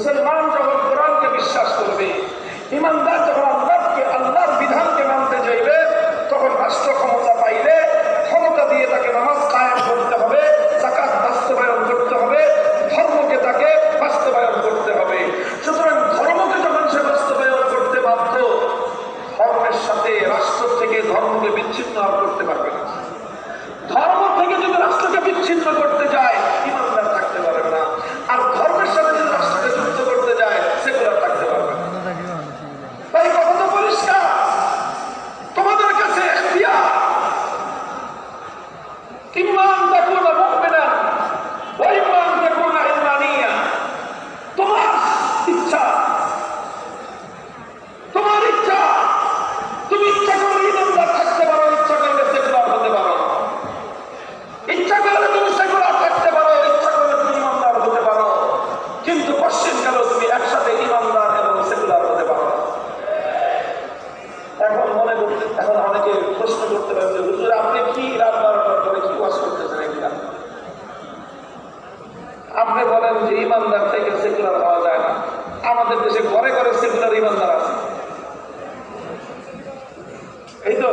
মুসলমান যখন কোরআনকে বিশ্বাস করবে, ইমানদার যখন আল্লাহকে, আল্লাহর বিধানকে মানতে চাইবে, তখন রাষ্ট্র ক্ষমতা পাইলে ক্ষমতা দিয়ে তাকে নামাজ কায়েম করতে হবে জাকাত বাস্তবায়ন করতে হবে, ধর্মকে তাকে বাস্তবায়ন করতে হবে। সুতরাং ধর্মকে যখন সে বাস্তবায়ন করতে বাধ্য, ধর্মের সাথে রাষ্ট্র থেকে ধর্মকে বিচ্ছিন্ন করতে পারবে না। ধর্ম থেকে যদি রাষ্ট্রকে বিচ্ছিন্ন করতে যায় ইমানদার থাকতে পারবে না আর ধর্মের সাথে যদি রাষ্ট্রকে যুক্ত করতে যায় সেগুলো থাকতে পারবে না তাই কথা তো পরিষ্কার তোমাদের কাছে এখতিয়ার মুমিনা ওয়া ইমান তাকুন ইমানিয়া তোমার ইচ্ছা তুমি ইচ্ছা থাকতে পারো, ইচ্ছা করলে সেকুলার হতে পারো। ইচ্ছা করলে তুমি তুমি ইমানদার হতে পারো। কিন্তু পশ্চিমকালেও তুমি হতে পারো? এখন মনে করতে এখন অনেকে প্রশ্ন করতে পারেন আপনি বলেন যে ইমানদার থেকে সেকুলার পাওয়া যায় না। আমাদের দেশে ঘরে ঘরে সেকুলার ইমানদার আছে। এই তো?